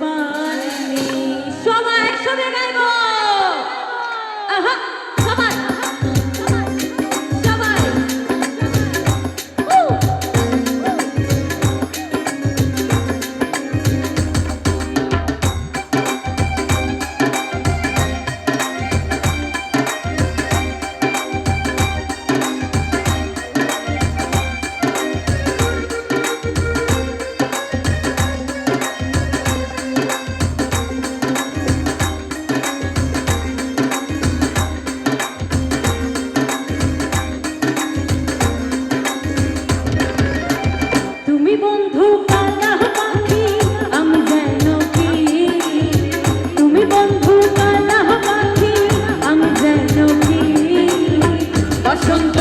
পাননি সবাই একসাথে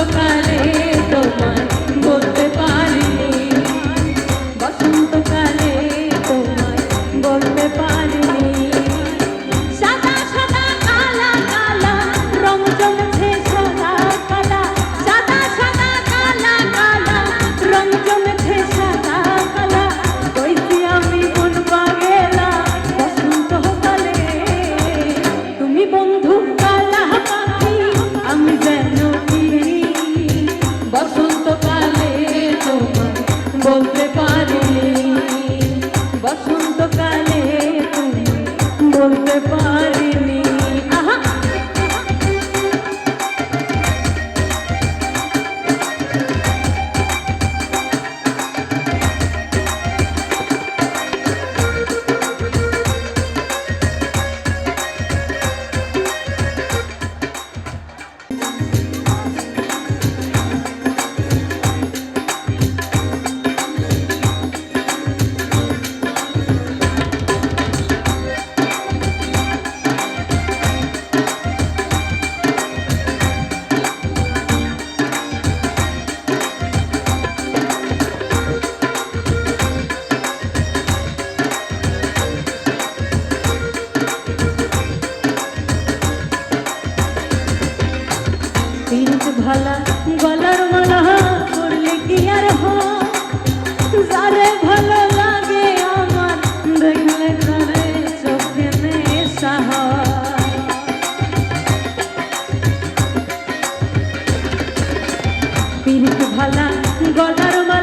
বসন্তকালে তোমার বলতে পারিনি। বসন্তকালে তোমার বলতে পারিনি। চলতে পারিনি। ভালা, গলার মালা করলে কি আর হারে ভালো লাগে আমার, দেখলে তারে চোখে সাহ পীরিত ভালা, গলার মালা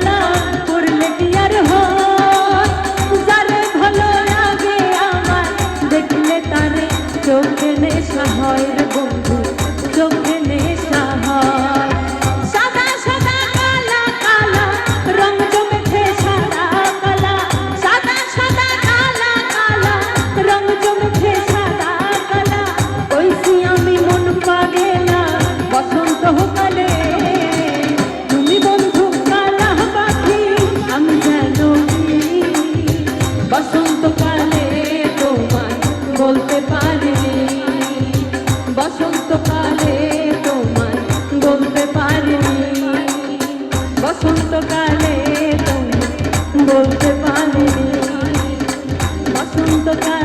পারি বসন্তকালে তুমি বলতে পারি বসন্তকালে